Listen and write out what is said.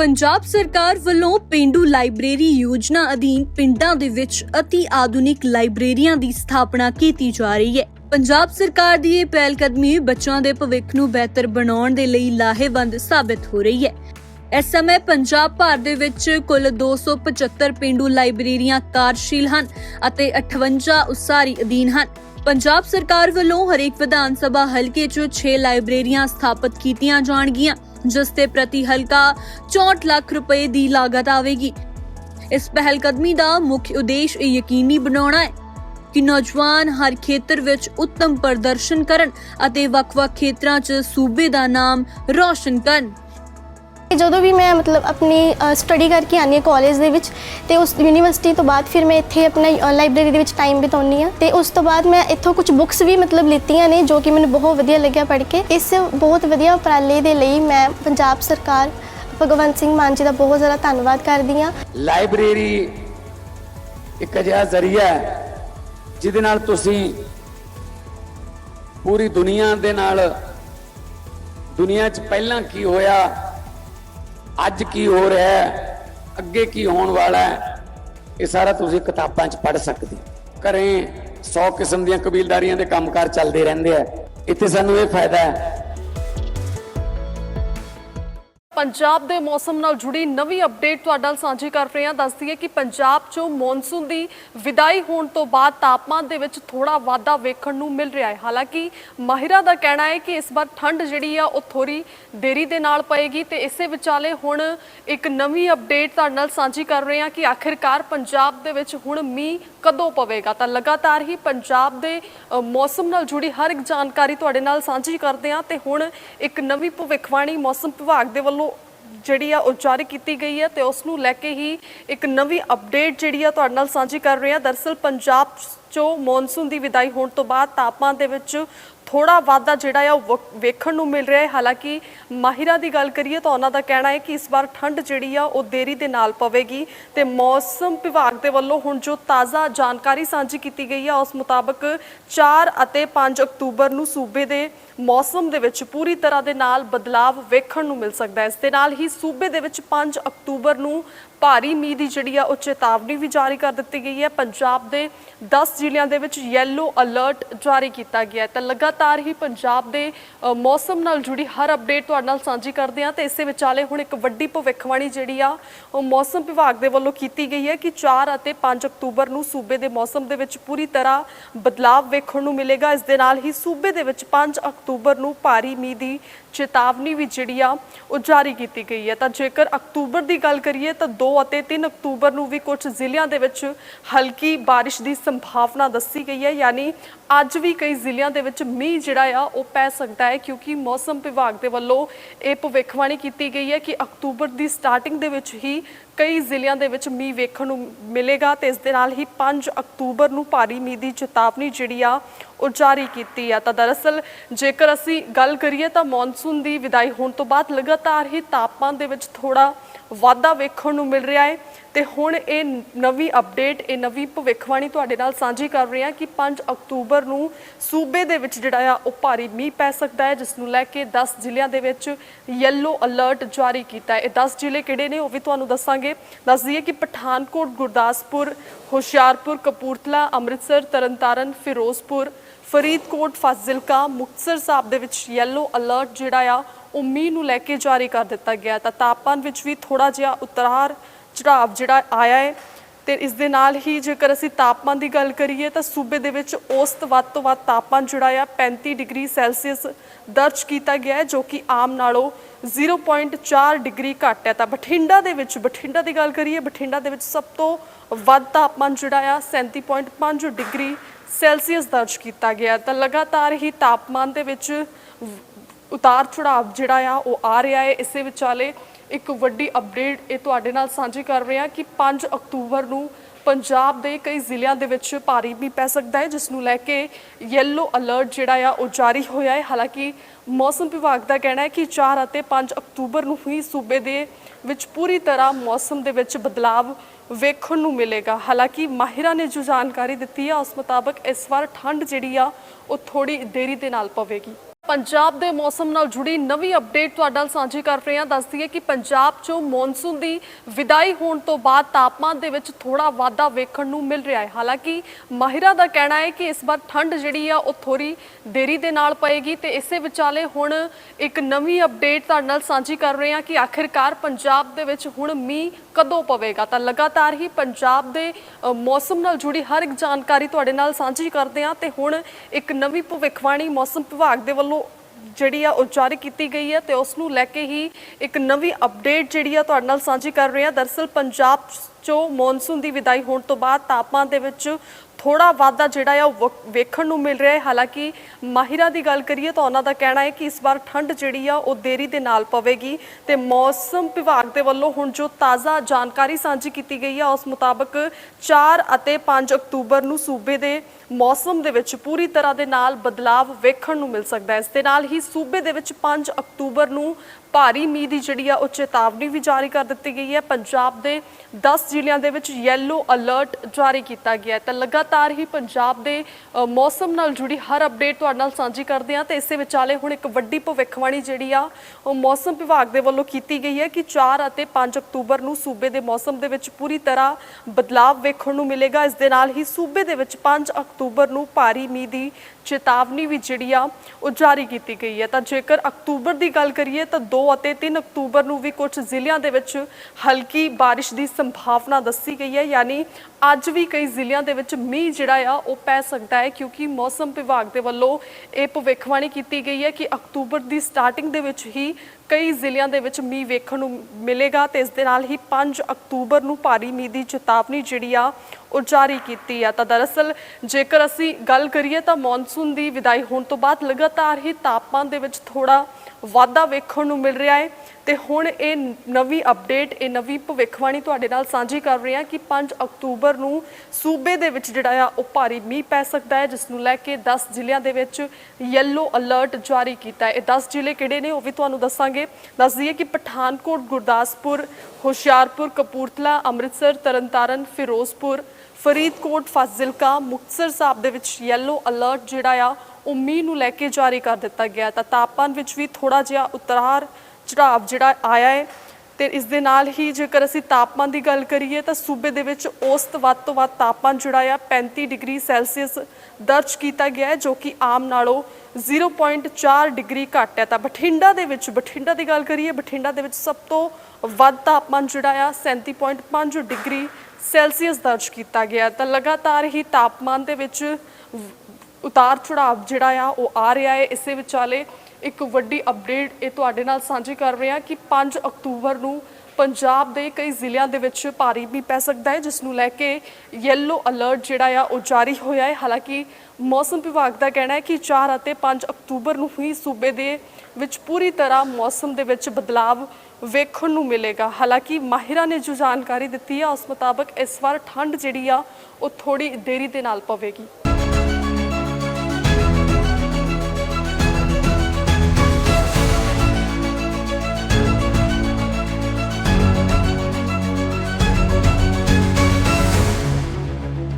ਪੰਜਾਬ ਸਰਕਾਰ ਵੱਲੋਂ ਪਿੰਡੂ ਲਾਇਬ੍ਰੇਰੀ ਯੋਜਨਾ ਅਧੀਨ ਪਿੰਡਾਂ ਦੇ ਵਿੱਚ ਅਤੀ ਆਧੁਨਿਕ ਲਾਇਬ੍ਰੇਰੀਆਂ ਦੀ ਸਥਾਪਨਾ ਕੀਤੀ ਜਾ ਰਹੀ ਹੈ। ਪੰਜਾਬ ਸਰਕਾਰ ਦੀ ਇਹ ਪਹਿਲ ਕਦਮੀ ਬੱਚਿਆਂ ਦੇ ਭਵਿੱਖ ਨੂੰ ਬਿਹਤਰ ਬਣਾਉਣ ਦੇ ਲਈ ਲਾਹੇਵੰਦ ਸਾਬਤ ਹੋ ਰਹੀ ਹੈ। ਇਸ ਸਮੇਂ ਪੰਜਾਬ ਭਰ ਦੇ ਵਿੱਚ ਕੁੱਲ 275 ਪਿੰਡੂ ਲਾਇਬ੍ਰੇਰੀਆਂ ਕਾਰਜਸ਼ੀਲ ਹਨ ਅਤੇ 58 ਉਸਾਰੀ ਅਧੀਨ ਹਨ। ਪੰਜਾਬ ਸਰਕਾਰ ਵੱਲੋਂ ਹਰੇਕ ਵਿਧਾਨ ਸਭਾ ਹਲਕੇ 'ਚ 6 ਲਾਇਬ੍ਰੇਰੀਆਂ ਸਥਾਪਿਤ ਕੀਤੀਆਂ ਜਾਣਗੀਆਂ। ਜਿਸ ਤੇ ਪ੍ਰਤੀ ਹਲਕਾ 64 ਲੱਖ ਰੁਪਏ ਦੀ ਲਾਗਤ ਆਵੇਗੀ। ਇਸ ਪਹਿਲ ਕਦਮੀ ਦਾ ਮੁੱਖ ਉਦੇਸ਼ ਇਹ ਯਕੀਨੀ ਬਣਾਉਣਾ ਹੈ ਕਿ ਨੌਜਵਾਨ ਹਰ ਖੇਤਰ ਵਿੱਚ ਉੱਤਮ ਪ੍ਰਦਰਸ਼ਨ ਕਰਨ ਅਤੇ ਵੱਖ-ਵੱਖ ਖੇਤਰਾਂ 'ਚ ਸੂਬੇ ਦਾ ਨਾਮ ਰੌਸ਼ਨ ਕਰਨ। ਜਦੋਂ ਵੀ ਮੈਂ ਮਤਲਬ ਆਪਣੀ ਸਟੱਡੀ ਕਰਕੇ ਆਉਂਦੀ ਹਾਂ ਕਾਲਜ ਦੇ ਵਿੱਚ, ਤੇ ਉਸ ਯੂਨੀਵਰਸਿਟੀ ਤੋਂ ਬਾਅਦ ਫਿਰ ਮੈਂ ਇੱਥੇ ਆਪਣਾ ਲਾਇਬ੍ਰੇਰੀ ਦੇ ਵਿੱਚ ਟਾਈਮ ਬਿਤਾਉਂਦੀ ਹਾਂ। ਤੇ ਉਸ ਤੋਂ ਬਾਅਦ ਮੈਂ ਇੱਥੋਂ ਕੁਝ ਬੁੱਕਸ ਵੀ ਮਤਲਬ ਲਿੱਤੀਆਂ ਨੇ, ਜੋ ਕਿ ਮੈਨੂੰ ਬਹੁਤ ਵਧੀਆ ਲੱਗਿਆ ਪੜ੍ਹ ਕੇ। ਇਸ ਬਹੁਤ ਵਧੀਆ ਉਪਰਾਲੇ ਦੇ ਲਈ ਮੈਂ ਪੰਜਾਬ ਸਰਕਾਰ, ਭਗਵੰਤ ਸਿੰਘ ਮਾਨ ਜੀ ਦਾ ਬਹੁਤ ਜ਼ਿਆਦਾ ਧੰਨਵਾਦ ਕਰਦੀ ਹਾਂ। ਲਾਇਬ੍ਰੇਰੀ ਇੱਕ ਅਜਿਹਾ ਜ਼ਰੀਆ ਹੈ, ਜਿਹਦੇ ਨਾਲ ਤੁਸੀਂ ਪੂਰੀ ਦੁਨੀਆ ਦੇ ਨਾਲ ਦੁਨੀਆ 'ਚ ਪਹਿਲਾਂ ਕੀ ਹੋਇਆ ਅੱਜ ਕੀ ਹੋ ਰਿਹਾ ਹੈ? ਅੱਗੇ ਕੀ ਹੋਣ ਵਾਲਾ ਹੈ? ਇਹ ਸਾਰਾ ਤੁਸੀਂ ਕਿਤਾਬਾਂ 'ਚ ਪੜ੍ਹ ਸਕਦੇ ਹੋ। ਘਰੇ 100 ਕਿਸਮ ਦੀਆਂ ਕਬੀਲਦਾਰੀਆਂ ਦੇ ਕੰਮਕਾਰ ਚੱਲਦੇ ਰਹਿੰਦੇ ਆ। ਇੱਥੇ ਸਾਨੂੰ ਇਹ ਫਾਇਦਾ ਹੈ ਪੰਜਾਬ ਦੇ ਮੌਸਮ ਨਾਲ ਜੁੜੀ ਨਵੀਂ ਅਪਡੇਟ ਤੁਹਾਡੇ ਨਾਲ ਸਾਂਝੀ ਕਰ ਰਹੇ ਹਾਂ। ਦੱਸਦੀ ਹੈ ਕਿ ਪੰਜਾਬ 'ਚੋਂ ਮੌਨਸੂਨ ਦੀ ਵਿਦਾਈ ਹੋਣ ਤੋਂ ਬਾਅਦ ਤਾਪਮਾਨ ਦੇ ਵਿੱਚ ਥੋੜਾ ਵਾਧਾ ਵੇਖਣ ਨੂੰ ਮਿਲ ਰਿਹਾ ਹੈ। ਹਾਲਾਂਕਿ ਮਾਹਿਰਾਂ ਦਾ ਕਹਿਣਾ ਹੈ ਕਿ ਇਸ ਵਾਰ ਠੰਡ ਜਿਹੜੀ ਆ ਉਹ ਥੋੜੀ ਦੇਰੀ ਦੇ ਨਾਲ ਪਏਗੀ ਤੇ ਇਸੇ ਵਿਚਾਲੇ ਹੁਣ ਇੱਕ ਨਵੀਂ ਅਪਡੇਟ ਤੁਹਾਡੇ ਨਾਲ ਸਾਂਝੀ ਕਰ ਰਹੇ ਹਾਂ ਕਿ ਆਖਿਰਕਾਰ ਪੰਜਾਬ ਦੇ ਵਿੱਚ ਹੁਣ ਮੀਂਹ ਕਦੋਂ ਪਵੇਗਾ। ਤਾਂ ਲਗਾਤਾਰ ਹੀ ਪੰਜਾਬ ਦੇ ਅ, ਮੌਸਮ ਨਾਲ ਜੁੜੀ ਹਰ ਇੱਕ ਜਾਣਕਾਰੀ ਤੁਹਾਡੇ ਨਾਲ ਸਾਂਝੀ ਕਰਦੇ ਹਾਂ ਤੇ ਹੁਣ ਇੱਕ ਨਵੀਂ ਭਵਿੱਖਬਾਣੀ ਮੌਸਮ ਵਿਭਾਗ ਦੇ ਵੱਲੋਂ ਜਿਹੜੀ ਆ ਉਹ ਜਾਰੀ ਕੀਤੀ ਗਈ ਹੈ ਤੇ ਉਸ ਨੂੰ ਲੈ ਕੇ ਹੀ ਇੱਕ ਨਵੀਂ ਅਪਡੇਟ ਜਿਹੜੀ ਆ ਤੁਹਾਡੇ ਨਾਲ ਸਾਂਝੀ ਕਰ ਰਹੇ ਹਾਂ ਦਰਸਲ ਪੰਜਾਬ ਚੋਂ ਮੌਨਸੂਨ ਦੀ ਵਿਦਾਈ ਹੋਣ ਤੋਂ ਬਾਅਦ ਤਾਪਮਾਨ ਦੇ ਵਿੱਚ ਥੋੜਾ ਵਾਧਾ ਜਿਹੜਾ ਆ ਉਹ ਵ- ਵੇਖਣ ਨੂੰ ਮਿਲ ਰਿਹਾ ਹੈ। ਹਾਲਾਂਕਿ ਮਾਹਿਰਾਂ ਦੀ ਗੱਲ ਕਰੀਏ ਤਾਂ ਉਹਨਾਂ ਦਾ ਕਹਿਣਾ ਹੈ ਕਿ ਇਸ ਵਾਰ ਠੰਡ ਜਿਹੜੀ ਆ ਉਹ ਦੇਰੀ ਦੇ ਨਾਲ ਪਵੇਗੀ ਤੇ ਮੌਸਮ ਵਿਭਾਗ ਦੇ ਵੱਲੋਂ ਹੁਣ ਜੋ ਤਾਜ਼ਾ ਜਾਣਕਾਰੀ ਸਾਂਝੀ ਕੀਤੀ ਗਈ ਆ, ਉਸ ਮੁਤਾਬਕ 4 ਅਤੇ 5 ਅਕਤੂਬਰ ਨੂੰ ਸੂਬੇ ਦੇ ਮੌਸਮ ਦੇ ਵਿੱਚ ਪੂਰੀ ਤਰ੍ਹਾਂ ਦੇ ਨਾਲ ਬਦਲਾਵ ਵੇਖਣ ਨੂੰ ਮਿਲ ਸਕਦਾ ਹੈ। ਇਸ ਦੇ ਨਾਲ ਹੀ ਸੂਬੇ ਦੇ ਵਿੱਚ 5 ਅਕਤੂਬਰ ਨੂੰ ਭਾਰੀ ਮੀਂਹ ਦੀ ਜਿਹੜੀ ਆ, ਉਹ ਚੇਤਾਵਨੀ ਵੀ ਜਾਰੀ ਕਰ ਦਿੱਤੀ ਗਈ ਹੈ। ਪੰਜਾਬ ਦੇ 10 ਜ਼ਿਲ੍ਹਿਆਂ ਦੇ ਵਿੱਚ ਯੈਲੋ ਅਲਰਟ ਜਾਰੀ ਕੀਤਾ ਗਿਆ ਹੈ। ਤਾਂ ਲਗਾਤਾਰ ਹੀ ਪੰਜਾਬ ਦੇ ਮੌਸਮ ਨਾਲ ਜੁੜੀ ਹਰ ਅਪਡੇਟ ਤੁਹਾਡੇ ਨਾਲ ਸਾਂਝੀ ਕਰਦੇ ਹਾਂ। ਤੇ ਇਸੇ ਵਿਚਾਲੇ ਹੁਣ ਇੱਕ ਵੱਡੀ ਭਵਿੱਖਬਾਣੀ ਜਿਹੜੀ ਆ, ਉਹ ਮੌਸਮ ਵਿਭਾਗ ਦੇ ਵੱਲੋਂ ਕੀਤੀ ਗਈ ਹੈ ਕਿ 4 ਅਤੇ 5 ਅਕਤੂਬਰ ਨੂੰ ਸੂਬੇ ਦੇ ਮੌਸਮ ਦੇ ਵਿੱਚ ਪੂਰੀ ਤਰ੍ਹਾਂ ਬਦਲਾਵ ਵੇਖਣ ਨੂੰ ਮਿਲੇਗਾ। ਇਸ ਦੇ ਨਾਲ ਹੀ ਸੂਬੇ ਦੇ ਵਿੱਚ 5 ਅਕਤੂਬਰ ਨੂੰ ਭਾਰੀ ਮੀਂਹ ਦੀ ਚੇਤਾਵਨੀ ਵੀ ਜਿਹੜੀ ਆ, ਉਹ ਜਾਰੀ ਕੀਤੀ ਗਈ ਹੈ। ਤਾਂ ਜੇਕਰ ਅਕਤੂਬਰ ਦੀ ਗੱਲ ਕਰੀਏ, ਤਾਂ 2 ਅਤੇ 3 ਅਕਤੂਬਰ ਨੂੰ ਵੀ ਕੁਝ ਜ਼ਿਲ੍ਹਿਆਂ ਦੇ ਵਿੱਚ ਹਲਕੀ ਬਾਰਿਸ਼ ਦੀ ਸੰਭਾਵਨਾ ਦੱਸੀ ਗਈ ਹੈ। ਯਾਨੀ ਅੱਜ ਵੀ ਕਈ ਜ਼ਿਲ੍ਹਿਆਂ ਦੇ ਵਿੱਚ ਮੀਂਹ ਜਿਹੜਾ ਆ, ਉਹ ਪੈ ਸਕਦਾ ਹੈ ਕਿਉਂਕਿ ਮੌਸਮ ਵਿਭਾਗ ਦੇ ਵੱਲੋਂ ਇਹ ਭਵਿੱਖਬਾਣੀ ਕੀਤੀ ਗਈ ਹੈ ਕਿ ਅਕਤੂਬਰ ਦੀ ਸਟਾਰਟਿੰਗ ਦੇ ਵਿੱਚ ਹੀ ਕਈ ਜ਼ਿਲ੍ਹਿਆਂ ਦੇ ਵਿੱਚ ਮੀਂਹ ਵੇਖਣ ਨੂੰ ਮਿਲੇਗਾ ਤੇ ਇਸ ਦੇ ਨਾਲ ਹੀ 5 ਅਕਤੂਬਰ ਨੂੰ ਭਾਰੀ ਮੀਂਹ ਦੀ ਚੇਤਾਵਨੀ ਜਿਹੜੀ ਆ ਉਹ ਜਾਰੀ ਕੀਤੀ ਆ। ਤਾਂ ਦਰਅਸਲ ਜੇਕਰ ਅਸੀਂ ਗੱਲ ਕਰੀਏ ਤਾਂ ਮੌਨਸੂਨ ਦੀ ਵਿਦਾਈ ਹੋਣ ਤੋਂ ਬਾਅਦ ਲਗਾਤਾਰ ਹੀ ਤਾਪਮਾਨ ਦੇ ਵਿੱਚ ਥੋੜਾ ਵਾਧਾ ਵੇਖਣ ਨੂੰ ਮਿਲ ਰਿਹਾ ਹੈ ਤੇ ਹੁਣ ਇਹ ਨਵੀਂ ਅਪਡੇਟ, ਇਹ ਨਵੀਂ ਭਵਿੱਖਬਾਣੀ ਤੁਹਾਡੇ ਨਾਲ ਸਾਂਝੀ ਕਰ ਰਹੇ ਹਾਂ ਕਿ 5 ਅਕਤੂਬਰ ਨੂੰ ਸੂਬੇ ਦੇ ਵਿੱਚ ਜਿਹੜਾ ਆ ਉਹ ਭਾਰੀ ਮੀਂਹ ਪੈ ਸਕਦਾ ਹੈ, ਜਿਸ ਨੂੰ ਲੈ ਕੇ 10 ਜ਼ਿਲ੍ਹਿਆਂ ਦੇ ਵਿੱਚ ਯੈਲੋ ਅਲਰਟ ਜਾਰੀ ਕੀਤਾ ਹੈ। ਇਹ 10 ਜ਼ਿਲ੍ਹੇ ਕਿਹੜੇ ਨੇ ਉਹ ਵੀ ਤੁਹਾਨੂੰ ਦੱਸਾਂਗੇ। ਦੱਸ ਦਈਏ ਕਿ ਪਠਾਨਕੋਟ, ਗੁਰਦਾਸਪੁਰ, ਹੁਸ਼ਿਆਰਪੁਰ, ਕਪੂਰਥਲਾ, ਅੰਮ੍ਰਿਤਸਰ, ਤਰਨਤਾਰਨ, ਫਿਰੋਜ਼ਪੁਰ, ਫਰੀਦਕੋਟ, ਫਾਜ਼ਿਲਕਾ, ਮੁਕਤਸਰ ਸਾਹਿਬ ਦੇ ਵਿੱਚ ਯੈਲੋ ਅਲਰਟ ਜਿਹੜਾ ਆ ਉਹ ਮੀਂਹ ਨੂੰ ਲੈ ਕੇ ਜਾਰੀ ਕਰ ਦਿੱਤਾ ਗਿਆ ਤਾਂ ਤਾਪਮਾਨ ਵਿੱਚ ਵੀ ਥੋੜਾ ਜਿਹਾ ਉਤਰਾਰ ਚੜਾਵ ਜਿਹੜਾ ਆਇਆ ਹੈ ਤੇ ਇਸ ਦੇ ਨਾਲ ਹੀ ਜੇਕਰ ਅਸੀਂ ਤਾਪਮਾਨ ਦੀ ਗੱਲ ਕਰੀਏ ਤਾਂ ਸੂਬੇ ਦੇ ਵਿੱਚ ਔਸਤ ਵੱਧ ਤੋਂ ਵੱਧ ਤਾਪਮਾਨ ਜਿਹੜਾ ਆ 35 ਡਿਗਰੀ ਸੈਲਸੀਅਸ ਦਰਜ ਕੀਤਾ ਗਿਆ ਹੈ, ਜੋ ਕਿ ਆਮ ਨਾਲੋਂ 0.4 ਡਿਗਰੀ ਘੱਟ ਹੈ। ਤਾਂ ਬਠਿੰਡਾ ਦੇ ਵਿੱਚ, ਬਠਿੰਡਾ ਦੀ ਗੱਲ ਕਰੀਏ, ਬਠਿੰਡਾ ਦੇ ਵਿੱਚ ਸਭ ਤੋਂ ਵੱਧ ਤਾਪਮਾਨ ਜਿਹੜਾ ਆ 37.5 ਡਿਗਰੀ ਸੈਲਸੀਅਸ ਦਰਜ ਕੀਤਾ ਗਿਆ। ਤਾਂ ਲਗਾਤਾਰ ਹੀ ਤਾਪਮਾਨ ਦੇ ਵਿੱਚ ਉਤਾਰ ਚੜਾਵ ਜਿਹੜਾ ਆ, ਉਹ ਆ ਰਿਹਾ ਹੈ। ਇਸੇ ਵਿਚਾਲੇ ਇੱਕ ਵੱਡੀ ਅਪਡੇਟ ਇਹ ਤੁਹਾਡੇ ਨਾਲ ਸਾਂਝੀ ਕਰ ਰਹੇ ਹਾਂ ਕਿ 5 ਅਕਤੂਬਰ ਨੂੰ ਪੰਜਾਬ ਦੇ ਕਈ ਜ਼ਿਲ੍ਹਿਆਂ ਦੇ ਵਿੱਚ ਭਾਰੀ ਵੀ ਪੈ ਸਕਦਾ ਹੈ, ਜਿਸ ਨੂੰ ਲੈ ਕੇ ਯੈਲੋ ਅਲਰਟ ਜਿਹੜਾ ਆ ਉਹ ਜਾਰੀ ਹੋਇਆ ਹੈ। ਹਾਲਾਂਕਿ ਮੌਸਮ ਵਿਭਾਗ ਦਾ ਕਹਿਣਾ ਹੈ ਕਿ 4 ਅਤੇ 5 ਅਕਤੂਬਰ ਨੂੰ ਹੀ ਸੂਬੇ ਦੇ ਵਿੱਚ ਪੂਰੀ ਤਰ੍ਹਾਂ ਮੌਸਮ ਦੇ ਵਿੱਚ ਬਦਲਾਵ ਵੇਖਣ ਨੂੰ ਮਿਲੇਗਾ। ਹਾਲਾਂਕਿ ਮਾਹਿਰਾਂ ਨੇ ਜੋ ਜਾਣਕਾਰੀ ਦਿੱਤੀ ਆ, ਉਸ ਮੁਤਾਬਕ ਇਸ ਵਾਰ ਠੰਡ ਜਿਹੜੀ ਆ, ਉਹ ਥੋੜੀ ਦੇਰੀ ਦੇ ਨਾਲ ਪਵੇਗੀ। ਪੰਜਾਬ ਦੇ ਮੌਸਮ ਨਾਲ ਜੁੜੀ ਨਵੀਂ ਅਪਡੇਟ ਤੁਹਾਡੇ ਨਾਲ ਸਾਂਝੀ ਕਰ ਰਹੇ ਹਾਂ। ਦੱਸਦੀ ਹੈ ਕਿ ਪੰਜਾਬ 'ਚੋਂ ਮੌਨਸੂਨ ਦੀ ਵਿਦਾਈ ਹੋਣ ਤੋਂ ਬਾਅਦ ਤਾਪਮਾਨ ਦੇ ਵਿੱਚ ਥੋੜਾ ਵਾਧਾ ਵੇਖਣ ਨੂੰ ਮਿਲ ਰਿਹਾ ਹੈ। ਹਾਲਾਂਕਿ ਮਾਹਿਰਾਂ ਦਾ ਕਹਿਣਾ ਹੈ ਕਿ ਇਸ ਵਾਰ ਠੰਡ ਜਿਹੜੀ ਆ, ਉਹ ਥੋੜੀ ਦੇਰੀ ਦੇ ਨਾਲ ਪਏਗੀ ਤੇ ਇਸੇ ਵਿਚਾਲੇ ਹੁਣ ਇੱਕ ਨਵੀਂ ਅਪਡੇਟ ਤੁਹਾਡੇ ਨਾਲ ਸਾਂਝੀ ਕਰ ਰਹੇ ਹਾਂ ਕਿ ਆਖਿਰਕਾਰ ਪੰਜਾਬ ਦੇ ਵਿੱਚ ਹੁਣ ਮੀਂਹ ਕਦੋਂ ਪਵੇਗਾ? ਤਾਂ ਲਗਾਤਾਰ ਹੀ ਪੰਜਾਬ ਦੇ ਮੌਸਮ ਨਾਲ ਜੁੜੀ ਹਰ ਇੱਕ ਜਾਣਕਾਰੀ ਤੁਹਾਡੇ ਨਾਲ ਸਾਂਝੀ ਕਰਦੇ ਹਾਂ ਤੇ ਹੁਣ ਇੱਕ ਨਵੀਂ ਭਵਿੱਖਬਾਣੀ ਮੌਸਮ ਵਿਭਾਗ ਦੇ ਵੱਲੋਂ ਜਿਹੜੀ ਆ ਉਹ ਜਾਰੀ ਕੀਤੀ ਗਈ ਹੈ ਤੇ ਉਸ ਨੂੰ ਲੈ ਕੇ ਹੀ ਇੱਕ ਨਵੀਂ ਅਪਡੇਟ ਜਿਹੜੀ ਆ ਤੁਹਾਡੇ ਨਾਲ ਸਾਂਝੀ ਕਰ ਰਹੇ ਹਾਂ। ਦਰਸਲ ਪੰਜਾਬ ਚੋਂ ਮੌਨਸੂਨ ਦੀ ਵਿਦਾਈ ਹੋਣ ਤੋਂ ਬਾਅਦ ਤਾਪਮਾਨ ਦੇ ਵਿੱਚ ਥੋੜਾ ਵਾਧਾ ਜਿਹੜਾ ਆ ਉਹ ਵ- ਵੇਖਣ ਨੂੰ ਮਿਲ ਰਿਹਾ ਹੈ। ਹਾਲਾਂਕਿ ਮਾਹਿਰਾਂ ਦੀ ਗੱਲ ਕਰੀਏ ਤਾਂ ਉਹਨਾਂ ਦਾ ਕਹਿਣਾ ਹੈ ਕਿ ਇਸ ਵਾਰ ਠੰਡ ਜਿਹੜੀ ਆ ਉਹ ਦੇਰੀ ਦੇ ਨਾਲ ਪਵੇਗੀ ਤੇ ਮੌਸਮ ਵਿਭਾਗ ਦੇ ਵੱਲੋਂ ਹੁਣ ਜੋ ਤਾਜ਼ਾ ਜਾਣਕਾਰੀ ਸਾਂਝੀ ਕੀਤੀ ਗਈ ਆ ਉਸ ਮੁਤਾਬਕ 4 ਅਤੇ 5 ਅਕਤੂਬਰ ਨੂੰ ਸੂਬੇ ਦੇ ਮੌਸਮ ਦੇ ਵਿੱਚ ਪੂਰੀ ਤਰ੍ਹਾਂ ਦੇ ਨਾਲ ਬਦਲਾਵ ਵੇਖਣ ਨੂੰ ਮਿਲ ਸਕਦਾ ਹੈ। ਇਸ ਦੇ ਨਾਲ ਹੀ ਸੂਬੇ ਦੇ ਵਿੱਚ 5 ਅਕਤੂਬਰ ਨੂੰ ਭਾਰੀ ਮੀਂਹ ਦੀ ਜਿਹੜੀ ਆ, ਉਹ ਚੇਤਾਵਨੀ ਵੀ ਜਾਰੀ ਕਰ ਦਿੱਤੀ ਗਈ ਹੈ। ਪੰਜਾਬ ਦੇ 10 ਜ਼ਿਲ੍ਹਿਆਂ ਦੇ ਵਿੱਚ ਯੈਲੋ ਅਲਰਟ ਜਾਰੀ ਕੀਤਾ ਗਿਆ ਹੈ। ਤਾਂ ਲਗਾਤਾਰ ਹੀ ਪੰਜਾਬ ਦੇ ਮੌਸਮ ਨਾਲ ਜੁੜੀ ਹਰ ਅਪਡੇਟ ਤੁਹਾਡੇ ਨਾਲ ਸਾਂਝੀ ਕਰਦੇ ਹਾਂ। ਤੇ ਇਸੇ ਵਿਚਾਲੇ ਹੁਣ ਇੱਕ ਵੱਡੀ ਭਵਿੱਖਬਾਣੀ ਜਿਹੜੀ ਆ, ਉਹ ਮੌਸਮ ਵਿਭਾਗ ਦੇ ਵੱਲੋਂ ਕੀਤੀ ਗਈ ਹੈ ਕਿ 4 ਅਤੇ 5 ਅਕਤੂਬਰ ਨੂੰ ਸੂਬੇ ਦੇ ਮੌਸਮ ਦੇ ਵਿੱਚ ਪੂਰੀ ਤਰ੍ਹਾਂ ਬਦਲਾਵ ਵੇਖਣ ਨੂੰ ਮਿਲੇਗਾ। ਇਸ ਦੇ ਨਾਲ ਹੀ ਸੂਬੇ ਦੇ ਵਿੱਚ 5 ਅਕਤੂਬਰ ਨੂੰ ਭਾਰੀ ਮੀਂਹ ਦੀ ਚੇਤਾਵਨੀ ਵੀ ਜਿਹੜੀ ਆ, ਉਹ ਜਾਰੀ ਕੀਤੀ ਗਈ ਹੈ। ਤਾਂ ਜੇਕਰ ਅਕਤੂਬਰ ਦੀ ਗੱਲ ਕਰੀਏ, ਤਾਂ 2 ਅਤੇ 3 ਅਕਤੂਬਰ ਨੂੰ ਵੀ ਕੁਝ ਜ਼ਿਲ੍ਹਿਆਂ ਦੇ ਵਿੱਚ ਹਲਕੀ ਬਾਰਿਸ਼ ਦੀ ਸੰਭਾਵਨਾ ਦੱਸੀ ਗਈ ਹੈ। ਯਾਨੀ ਅੱਜ ਵੀ ਕਈ ਜ਼ਿਲ੍ਹਿਆਂ ਦੇ ਵਿੱਚ ਮੀਂਹ ਜਿਹੜਾ ਆ, ਉਹ ਪੈ ਸਕਦਾ ਹੈ, ਕਿਉਂਕਿ ਮੌਸਮ ਵਿਭਾਗ ਦੇ ਵੱਲੋਂ ਇਹ ਭਵਿੱਖਬਾਣੀ ਕੀਤੀ ਗਈ ਹੈ ਕਿ ਅਕਤੂਬਰ ਦੀ ਸਟਾਰਟਿੰਗ ਦੇ ਵਿੱਚ ਹੀ ਕਈ ਜ਼ਿਲ੍ਹਿਆਂ ਦੇ ਵਿੱਚ ਮੀਂਹ ਵੇਖਣ ਨੂੰ ਮਿਲੇਗਾ ਤੇ ਇਸ ਦੇ ਨਾਲ ਹੀ 5 ਅਕਤੂਬਰ ਨੂੰ ਭਾਰੀ ਮੀਂਹ ਦੀ ਚੇਤਾਵਨੀ ਜਿਹੜੀ ਆ ਉਹ ਜਾਰੀ ਕੀਤੀ ਆ। ਤਾਂ ਦਰਅਸਲ ਜੇਕਰ ਅਸੀਂ ਗੱਲ ਕਰੀਏ ਤਾਂ ਮੌਨਸੂਨ ਦੀ ਵਿਦਾਈ ਹੋਣ ਤੋਂ ਬਾਅਦ ਲਗਾਤਾਰ ਹੀ ਤਾਪਮਾਨ ਦੇ ਵਿੱਚ ਥੋੜਾ ਵਾਧਾ ਵੇਖਣ ਨੂੰ ਮਿਲ ਰਿਹਾ ਹੈ। ਤੇ ਹੁਣ ਇਹ ਨਵੀਂ ਅਪਡੇਟ, ਇਹ ਨਵੀਂ ਭਵਿੱਖਬਾਣੀ ਤੁਹਾਡੇ ਨਾਲ ਸਾਂਝੀ ਕਰ ਰਹੇ ਹਾਂ ਕਿ 5 ਅਕਤੂਬਰ ਨੂੰ ਸੂਬੇ ਦੇ ਵਿੱਚ ਜਿਹੜਾ ਆ, ਉਹ ਭਾਰੀ ਮੀਂਹ ਪੈ ਸਕਦਾ ਹੈ, ਜਿਸ ਨੂੰ ਲੈ ਕੇ 10 ਜ਼ਿਲ੍ਹਿਆਂ ਦੇ ਵਿੱਚ ਯੈਲੋ ਅਲਰਟ ਜਾਰੀ ਕੀਤਾ ਹੈ। ਇਹ 10 ਜ਼ਿਲ੍ਹੇ ਕਿਹੜੇ ਨੇ ਉਹ ਵੀ ਤੁਹਾਨੂੰ ਦੱਸਾਂਗੇ। ਦੱਸ ਦਈਏ ਕਿ ਪਠਾਨਕੋਟ, ਗੁਰਦਾਸਪੁਰ, ਹੁਸ਼ਿਆਰਪੁਰ, ਕਪੂਰਥਲਾ, ਅੰਮ੍ਰਿਤਸਰ, ਤਰਨਤਾਰਨ, ਫਿਰੋਜ਼ਪੁਰ ਫਰੀਦਕੋਟ ਫਾਜ਼ਿਲਕਾ ਮੁਕਤਸਰ ਸਾਹਿਬ ਦੇ ਵਿੱਚ ਯੈਲੋ ਅਲਰਟ ਜਿਹੜਾ ਆ, ਉਹ ਮੀਂਹ ਨੂੰ ਲੈ ਕੇ ਜਾਰੀ ਕਰ ਦਿੱਤਾ ਗਿਆ ਤਾਂ ਤਾਪਮਾਨ ਵਿੱਚ ਵੀ ਥੋੜਾ ਜਿਹਾ ਉਤਰਾਰ ਚੜਾਵ ਜਿਹੜਾ ਆਇਆ ਹੈ ਤੇ ਇਸ ਦੇ ਨਾਲ ਹੀ ਜੇਕਰ ਅਸੀਂ ਤਾਪਮਾਨ ਦੀ ਗੱਲ ਕਰੀਏ ਤਾਂ ਸੂਬੇ ਦੇ ਵਿੱਚ ਔਸਤ ਵੱਧ ਤੋਂ ਵੱਧ ਤਾਪਮਾਨ ਜਿਹੜਾ ਆ 35 ਡਿਗਰੀ ਸੈਲਸੀਅਸ ਦਰਜ ਕੀਤਾ ਗਿਆ ਹੈ, ਜੋ ਕਿ ਆਮ ਨਾਲੋਂ 0.4 ਡਿਗਰੀ ਘੱਟ ਹੈ। ਤਾਂ ਬਠਿੰਡਾ ਦੇ ਵਿੱਚ, ਬਠਿੰਡਾ ਦੀ ਗੱਲ ਕਰੀਏ, ਬਠਿੰਡਾ ਦੇ ਵਿੱਚ ਸਭ ਤੋਂ ਵੱਧ ਤਾਪਮਾਨ ਜਿਹੜਾ ਆ 37.5 ਡਿਗਰੀ ਸੈਲਸੀਅਸ ਦਰਜ ਕੀਤਾ ਗਿਆ ਤਾਂ ਲਗਾਤਾਰ ਹੀ ਤਾਪਮਾਨ ਦੇ ਵਿੱਚ ਉਤਾਰ ਚੜਾਵ ਜਿਹੜਾ ਆ, ਉਹ ਆ ਰਿਹਾ ਹੈ। ਇਸੇ ਵਿਚਾਲੇ ਇੱਕ ਵੱਡੀ ਅਪਡੇਟ ਇਹ ਤੁਹਾਡੇ ਨਾਲ ਸਾਂਝੀ ਕਰ ਰਹੇ ਹਾਂ ਕਿ 5 ਅਕਤੂਬਰ ਨੂੰ ਪੰਜਾਬ ਦੇ ਕਈ ਜ਼ਿਲ੍ਹਿਆਂ ਦੇ ਵਿੱਚ ਭਾਰੀ ਵੀ ਪੈ ਸਕਦਾ ਹੈ, ਜਿਸ ਨੂੰ ਲੈ ਕੇ ਯੈਲੋ ਅਲਰਟ ਜਿਹੜਾ ਆ ਉਹ ਜਾਰੀ ਹੋਇਆ ਹੈ। ਹਾਲਾਂਕਿ ਮੌਸਮ ਵਿਭਾਗ ਦਾ ਕਹਿਣਾ ਹੈ ਕਿ 4 ਅਤੇ 5 ਅਕਤੂਬਰ ਨੂੰ ਹੀ ਸੂਬੇ ਦੇ ਵਿੱਚ ਪੂਰੀ ਤਰ੍ਹਾਂ ਮੌਸਮ ਦੇ ਵਿੱਚ ਬਦਲਾਵ ਵੇਖਣ ਨੂੰ ਮਿਲੇਗਾ। ਹਾਲਾਂਕਿ ਮਾਹਿਰਾਂ ਨੇ ਜੋ ਜਾਣਕਾਰੀ ਦਿੱਤੀ ਆ, ਉਸ ਮੁਤਾਬਕ ਇਸ ਵਾਰ ਠੰਡ ਜਿਹੜੀ ਆ, ਉਹ ਥੋੜੀ ਦੇਰੀ ਦੇ ਨਾਲ ਪਵੇਗੀ।